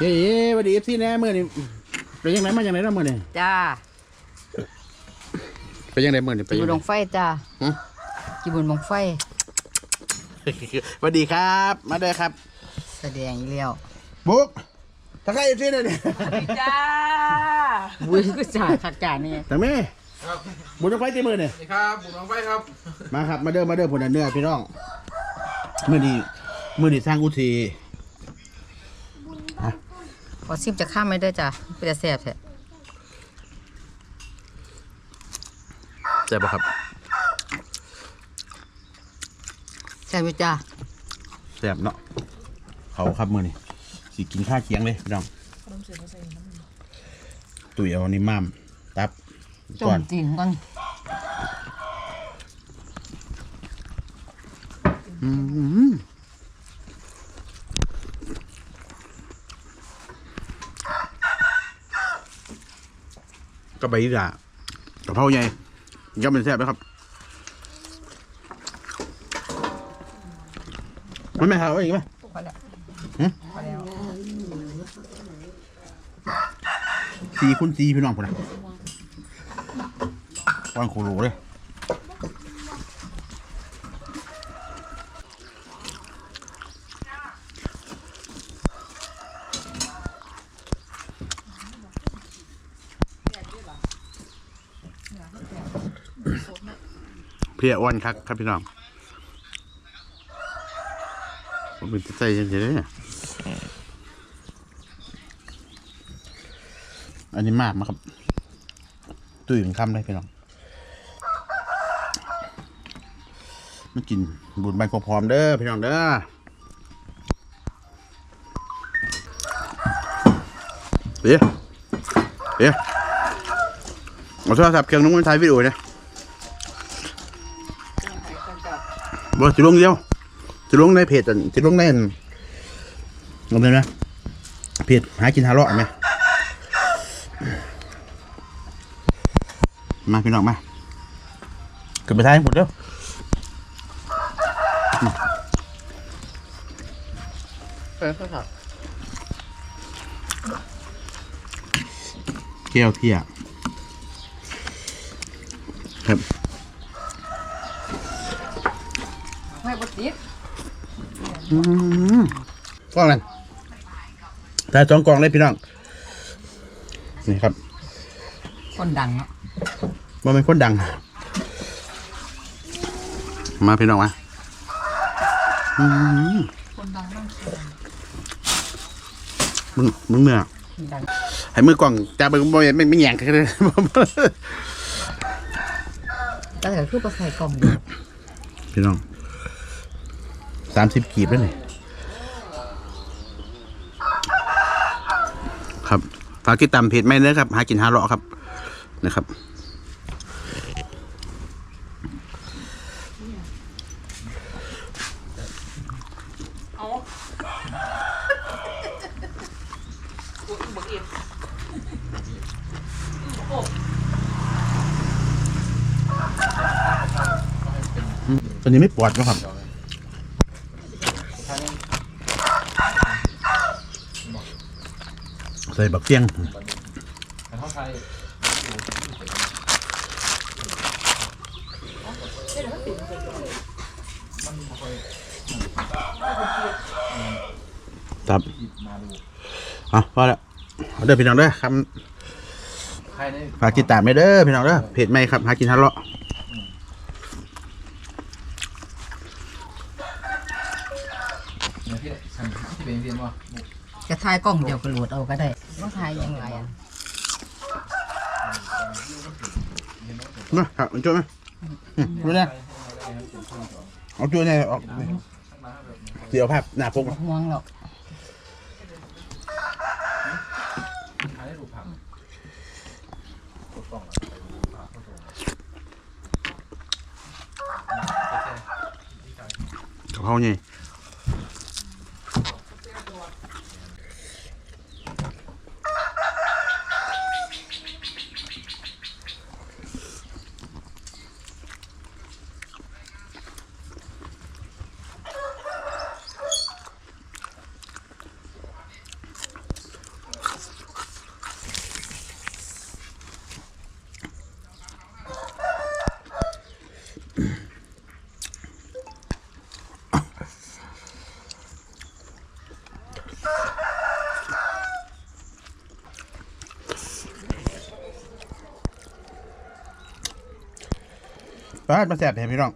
เย้ๆสวัสดีเอฟซีแน่เมื่อนี่เป็นยังไงมาอย่างไรนะเมื่อนี่จ้าเป็นยังไงเมื่อนี่เป็นจียับุงญไงบงไฟจ้าหึ จีบุญบงไฟสวัสดีครับ มาเลยครับ แสดงอีเลี้ยวบุ๊กทักทายเอฟซีเลยเนี่ย จ้าบุญก็จ่าขัดจ่านี่แต่แม่บุญต้องไฟตีมือเนี่ยสวัสดีครับผมน้องไฟครับ มาครับ มาเด้อ มาเด้อผลอันเนื้อพี่น้องเมื่อนี้เมื่อนี้สร้างอุที พอซิมจะข้ามไม่ได้จ้าเป็นจะแสบแท้ใช่ปะครับใช่ไหมจ้าแซ่บเนาะเขาครับมื่อนี้สิกินข้าวเคียงเลยพี่น้องตุ๋ยเอานี่ม่ามตับจก่อมนจริงก่อนอืม ก็ไปอีกอะกะเพราใหญ่ย่อมเป็นแซ่บไหมครับไม่แม่ทานเอาอีกไหมพอแล้วหึพอแล้วสีคุณสีพี่น้องคนนะวางโคโลเลย เพียอ้วนครับครับพี่น้องผมเป็นใจยังไงเนี่ยอันนี้มากมาครับตื่นค่ำได้พี่น้องมากินบุญใบกพร้อมเด้อพี่น้องเด้อเดี๋ยวเดี๋ยวเอโทรศัพท์เครื่องนู้นมาถ่ายวิดีโอเนี่ย บ่จะลงเดียวจะลงในเพจอันจะลงในอันลงเลยนะเพจหากินหาเลาะไหมมาพี่น้องมาขึ้นไปท้ายหมดเด้ออืมเปิดก็ครับแก้วเที่ยครับ ไม่บดติดอืมกล้องนั่นถ่ายสองกล่องเลยพี่น้อง นี่ครับคนดังเนาะว่าเป็นคนดัง มาพี่น้องมาอืมคนดังมากมึงมึงเมื่อดังให้มือกล่องจับมึงบ่ไม่ไม่แย่งกันเลยแต่ก็คือก็ใส่กล่องเดียวพี่น้อง สามสิบกีบแล้วนี่ครับฝากติดตามเพจไม่เนื้อครับ หากินหาเลาะครับนะครับตัวนี้ไม่ปวดนะครับ ใส่บักเกียงแต่เขาไทยครับเอาพอแล้วเอาเด้อพี่น้องเด้อคไทยนี่ำฝากติดตามไม่เด้อพี่น้องเด้อเพจไม่ครับหากินทะเลาะเนี่ยที่ฉันที่เป็นเรียนว่าจะทายกล่องเดียวก็โหลดเอาก็ได้ ต้องทายยังไงอะนะครับมันจุ๊บไหมอืมดูเนี่ยเอาจุ๊บเนี่ยออกเดี๋ยวภาพหน้าปกห่วงหรอกไทยได้ถู ราไงปลามาแสบแถมพี่น้อง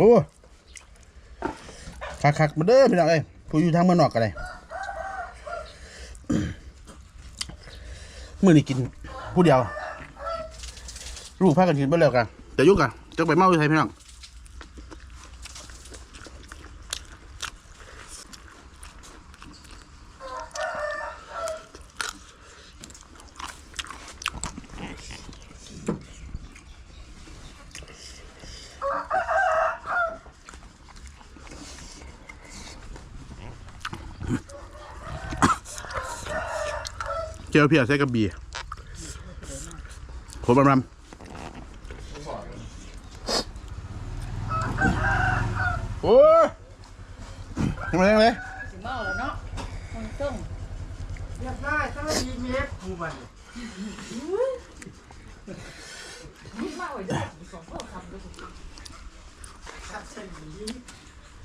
อ้คักคักมาเด้อพี่น้องเอ้ยผู้อยู่ทางเมืองนอกกันเลยมื่อนี้กินผู้เดียวลูกพากันกินไปแล้วกันแต่ยุ่งกันจะไปเมาอยู่ไทยพี่น้อง เจลเพียใส่กระบี่ผมบำรำโอ้ยยังไงยังไงสิเมาแล้วเนาะคนต้มเรียบร้อยสวัสดีเมียกูบัน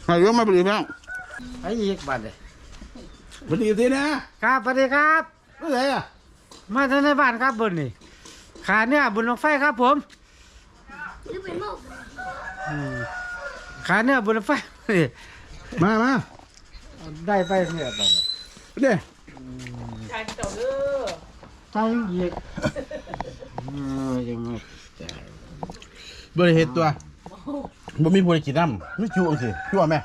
มาเรื่องมาปฏิบัติไอ้อีกบันเลยปฏิบัตินะครับสวัสดีครับ เมื่อไหร่อะมาทางในบ้านครับบุญนี่ขาเนี่ยบุญลงไฟครับผมอืมขาเนี่ยบุญลงไฟนี่มามาได้ไปเนี่ยบันเด้ใช่อีกเออยังไงบริเหตุตัวบ่มีผู้ใดกินน้ำไม่ชั่วสิชั่วไหม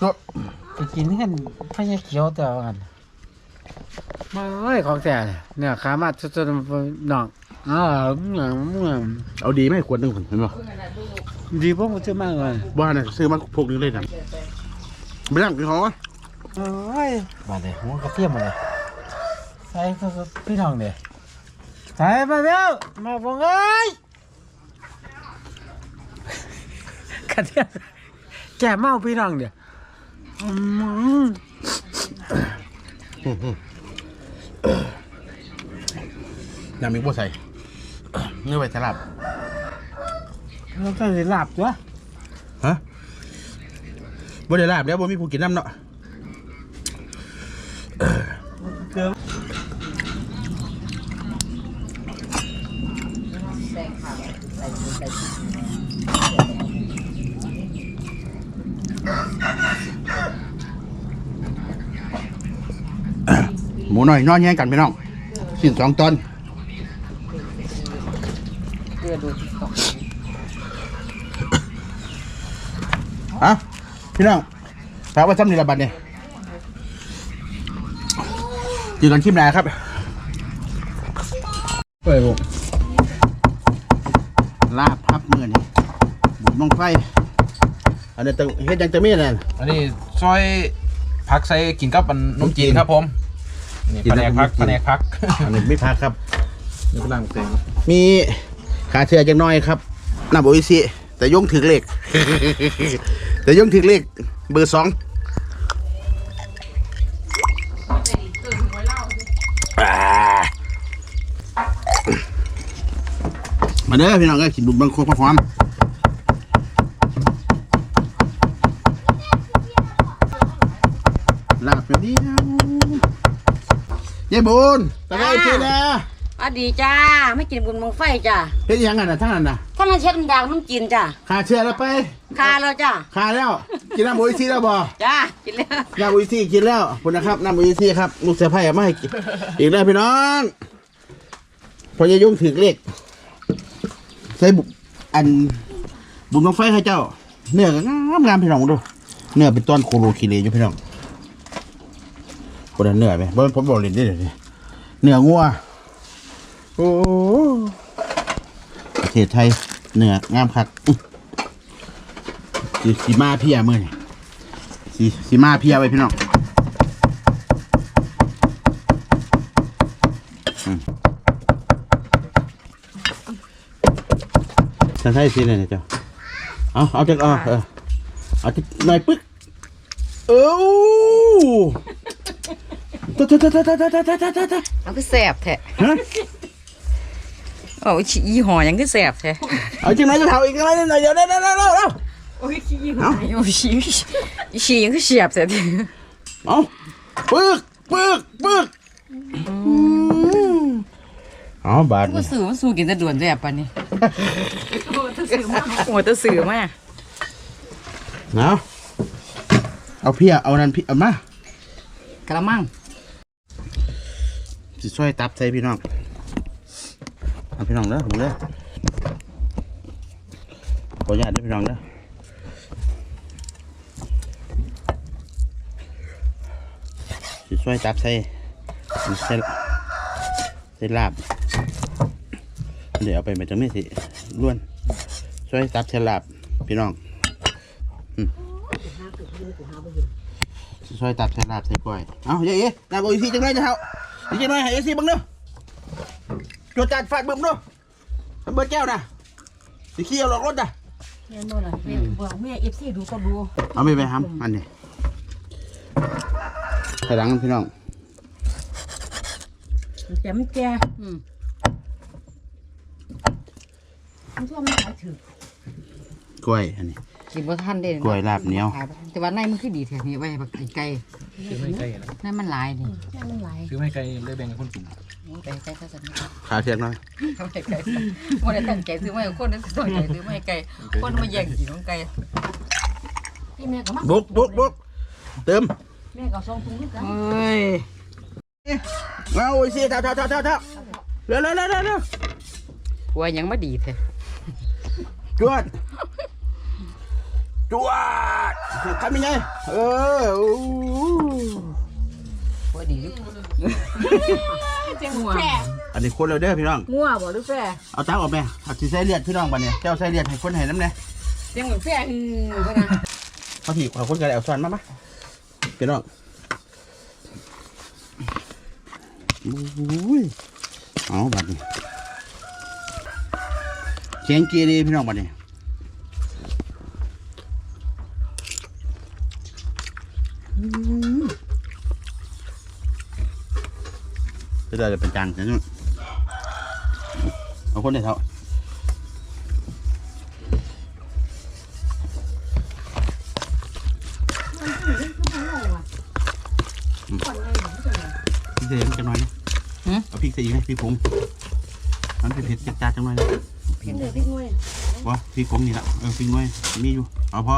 ตัวไปกินกันพญาเขียวแต่ว่ากัน มาเอ้ยของแต่เนี่ยขามาสุดๆน้องอ้าวเหมือนเหมือนเอาดีไหมขวดหนึงผมเห็นบ่ดีพวกมันจะมากเลยบ้านน่ะซื้อมาพวกนึงเลยนะไม่ต้องกินของวะโอ้ยมาเลยหัวกระเทียมมาเลยใส่ก็พี่น้องเด้ใส่มาเร็วมาบงเอ้ยกระเทียมแก่เมาพี่น้องเด้อืม น้ำมีบ่ใส่เนื้อไว้สลับแล้วก็สิหลับจ้ะฮะบ่ได้ลาบแล้วบ่มีผู้กินน้ำเนาะ เกือบ แดงขาวใส่ใส่ หมูน้อยนอนแย่งกันพี่น้องสิ้นสองตอนเกลือดูตกฮะพี่น้องฝากไว้ซ้ำนี่ละบัดเนี่ยเจอกันคลิปหน้าครับเปิดบุลาบพับมือนี่บุญมองไฟ อันนี้ต้องเฮ็ดจังจะมีนั่นอันนี้ซอยพักใส่กินกับอันนมจีนครับผม นี่กินแผกับนกพักนมจีนแผนกพัก อันนี้ไม่พักครับ นี่กำลังแต่งมีขาเชือจังน้อยครับน้ำโออิซิแต่ยงถึงเลข แต่ยงถึงเลขเบอร์สองอ่ามาเด้อพี่น้องก็กินบุญบางคนพร้อมลาบแบบนี้ ยายบุญตะไคร้ทีนะอะดีจ้าไม่กินบุญมังไฟจ้าเฮ็ดยังไงน่ะทั้งนั้นน่ะท่านนั้นเช็ดดางน้ำจีนจ้าขาเชือแล้วไปคาแล้วจ้าขาแล้ว กินน้ำโออิซิแล้วบ่จ้ากินแล้วน้ำอุยซี่กินแล้วขอบคุณนะครับน้ำอุยซี่ครับลูกเสือไผ่เอามาให้กินอีกแล้วพี่น้องพอจะยุ่งถึงเลขใส่บุอันบุญบังไฟให้เจ้า เนื้อก็งามงามพี่น้องดูเนื้อเป็นต้นโคโลคิเลอยู่พี่น้อง คนเนื้อไหมเพราะผมบอกเล่นได้เลยเนื้องัวโอ้ประเทศไทยเนื้องามคักส,สีมาเพียมื่อนี่สีสีมาเพียไว้พี่น้องฉันใช้สีอะไรเนี่เจ้าเอาเอาจากเอาเออเอาจากหน่อยปึ๊กเอ้า ตะตะตะตะตะตะตะตะตะตะเอาคือแสบแท้ฮะโอ้ยยี่ห้อยังคือแสบแท้เอาจริงไหมจะเท่าอีกอะไหน่อยเดี๋ยวเดี๋ยวเดี๋ยวเดี๋ยวเดี๋ยวโอ้ยขี้ยี่ห้อโอ้ยขี้ขี้ยังคือเสียบแท้เอาปึกปึกปึ๊กเอบาทก็สื่อมันสู้กินแต่ด่วนแสบปานนี้โอ้ตะสื่อมาโอ้ตะสื่อมากเอาะเอาเพียเอานั่นพี่เอามากระมัง สิช่วยตับใส่พี่น้องเอาพี่น้องเด้อผมเด้อขออนุญาตด้อพี่น้องเด้อสิช่วยตับใส่ใส่ใส่ลาบ เดี๋ยวเอาไปมันจะไม่สิล้วนช่วยตับใส่ลาบพี่น้องช่วยตับใส่ลาบใส่กล้วย เอาเย้เย้นาโกอีซีจังไรจะเท่า อีกจังไรให้เอซีบังเด้อจดจัดฟาดบึ้มเด้อเบิดแก้วนะสิขี้เอาหลอกรถนะแม่นบ่ล่ะแม่บอกแม่เอฟซีดูก็ดูเอาไม่ไปทำอันนี้ถอยหลังพี่น้องแต่มันแก่อืมมันทั่วมันขายถือกล้วยอันนี้ กินบ่ทันเด้กล้วยลาบเหนียวแต่ว่าในมันคือดีแท้นี่ไว้บักไก่ไก่ ซื้อไม่ไกลนะในมันหลายนี่แม่มันหลายซื้อไม่ไกลเลยแบ่งให้คนกินไก่ไก่ก็สั่นขาเทียงหน่อยไก่ไก่บ่ได้ตั้งใจซื้อมาให้คนนั้นตั้งใจซื้อมาให้ไก่คนมาแย่งกินของไก่พี่แม่ก็มาบุกบุกบุกเติมแม่ก็ส่งถุงนี่กันเอ้ยเอาโอ้ยสิเท่าเท่าเท่าเท่าเท่าเร็วเร็วเร็วเร็วเร็วผัวยังมาดีแท้จวดจวด ทำยังไงเอออู้ผัวดีอยู่เจ้าหัวอันนี้คนเราเด้อพี่น้องงัวบ่หรือแฟเอาตักออกแม่เอาสิใส่เลือดพี่น้องบัดเนี่ยเจ้าใส่เลือดให้คนให้น้ำเนี่ยเจ้าเหมือนแฟอือเพิ่นน่ะเอาถีบเอาคนกันเอาซ้อนมามาพี่น้องอุ้ยเอาบัดนี้เสียงเกียร์ดีพี่น้องบัดนี้อื มจะได้เป็นจานจะนู่นเอาคนได้เท่าพริกใส่อีกจังหน่อยนะเอาพริกใส่อีกไหมพริกผงมันเป็นเผ็ดจัดจ้าจังหน่อยนะเป็นเด้อพี่งวยว่าพริกผงนี่ละเออพริกน้อยมีอยู่เอาพ่อ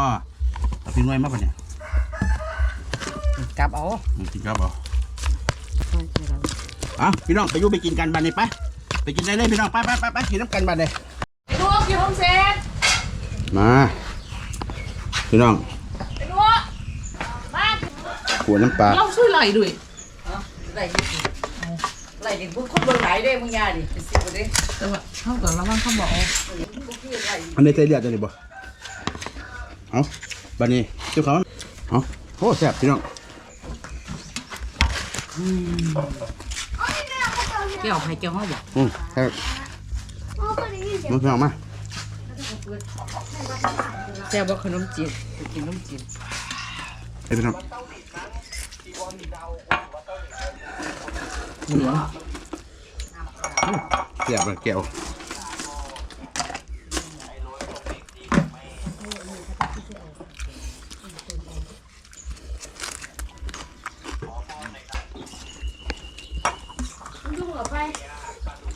เอาพริกน้อยมาปะเนี่ย กลับเอาอืมกินครับเอาเอาพี่น้องไปอยู่ไปกินกันบันนี้ไปไปกินได้เลยพี่น้องไปไปไปไปกินน้ำกันบันเลยไอ้ลูกอยู่ห้องเซ็ตมาพี่น้องไอ้ลูกมาขวดน้ำปลาเราช่วยไหลด้วยไรดิไรดิพวกคนเบิ่งหลายเด้มึงยาดิเป็นสิบเด้แต่ว่าเฮาก็ระวังเขาบอกอันนี้ใส่เลือดตัวนี้บ่เอาบันนี้เจ้าเขาเอาโอ้แซ่บพี่น้อง เกี่ยวไผเกี่ยวเฮาบ่อืมแซ่บมาพี่น้องมาแซ่บบ่ขนมจีนกินขนมจีนไอ้พี่น้องเสียบเลยแก้ว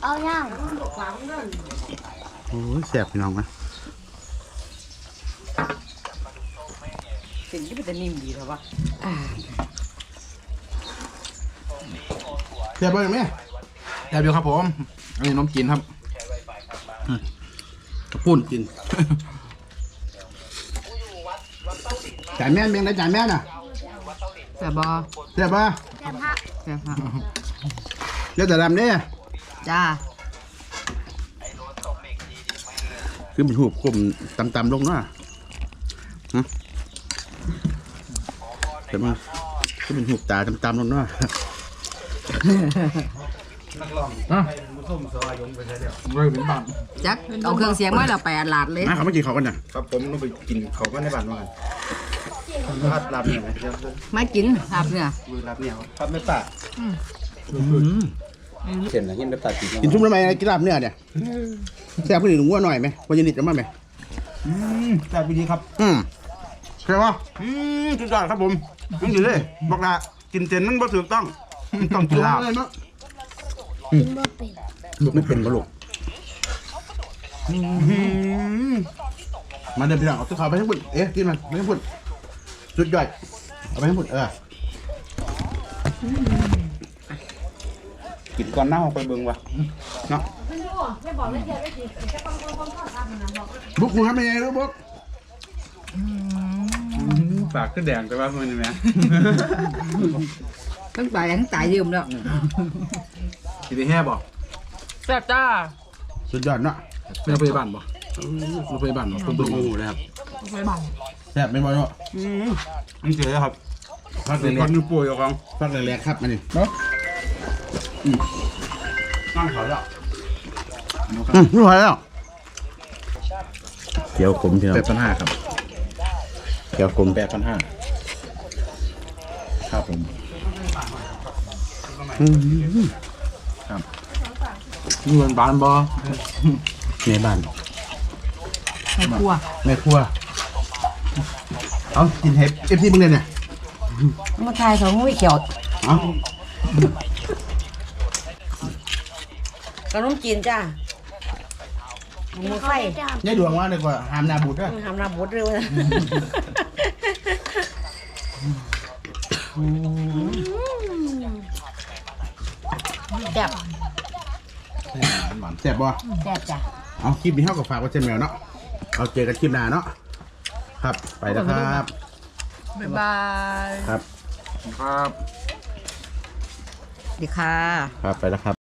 เอาย่าง โอ้ยเสียบพี่น้องนะสิ่งที่มันจะนิ่มดีเถอะวะเสียบไปไหมแอบอยู่ครับผมอันนี้นมจีนครับกระปุ่นกินจ่ายแม่นเมียงได้จ่ายแม่นอะแซ่บบ่เสียบป่ะแซ่บฮะเดี๋ยวแต่ดำเนี่ยจ้า คือมันหูบกลมตำๆลงเนาะฮะเห็นไหมคือมันหูบตาตำๆลงเนาะเลยเป็นบ้านจักเอาเครื่องเสียงมาแล้วไปอัดลาดเลยมาเขาไม่กินเขาวกันนะครับผมต้องไปกินเขาก็ในบ้านว่าพัดรับเนี่ยนะเดี๋ยวมากินครับเนี่ยมือรับเนี่ยพัดไม่ปา กเห็นนะเห็นไม่ปากกินกินชุ่มทำไมกินลาบเนื้อเนี่ยแซ่บขึ้นหนึ่งวัวหน่อยไหมวันยันิดจะมาไหมแต่วิธีครับอืมใช่ปะอืมสุดยอดครับผมมึงอยู่เลยบอกละกินเจนมันบ่ถูกต้องต้องกินลาบเลยเนาะลูกไม่เป็นก็ลูกมาเดินไปหลังเอาตัวเขาไปทั้งหมดเอ๊ะกินมันไปทั้งหมดสุดยอดเอาไปทั้งหมดเออ กินก่อนหน้าเอาไปเบิ่งวะเนาะบุกมึงทำยังไงลูกบุกปากก็แดงแต่ว่ามันไหมทั้งตายทั้งตายยืมแล้วสิไปแห่บ่แซ่บจ้าสุดยอดเนาะเป็นโรงพยาบาลบ่โรงพยาบาลบ่ผมเบิ่งงูเลยครับไปบ้านแซ่บเป็นบอลเนาะมันเจอครับฟักเป็นแรคนกอยู่ป่วยของๆฟักแรกๆครับอันนี้ นั่งเขาแล้วอืมไม่ไหวแล้วเกี่ยวขมพี่น้องแปดพันห้าครับเกี่ยวขมแปดพันห้าครับผมอืมนี่มันบ้านบ่ในบ้านให้กลัวแม่ครัวเอากินเห็ดเอฟซีมึงเนี่ยเนี่ยมาทายเขาไม่เขียวเอา ขนมจีนจ้าหมูไฟยายดวงว่าเลยกว่าหามนาบุตรด้วยทำน้ำบดเร็วนะแซ่บแซ่บบ่แซ่บจ้ะเอาคลิปนี้เท่ากับฝากไว้เช่นแมวเนาะเอาเจอกันคลิปหน้าเนาะครับไปแล้วครับบ๊ายบายครับ ครับ ดีค่ะ ครับไปแล้วครับ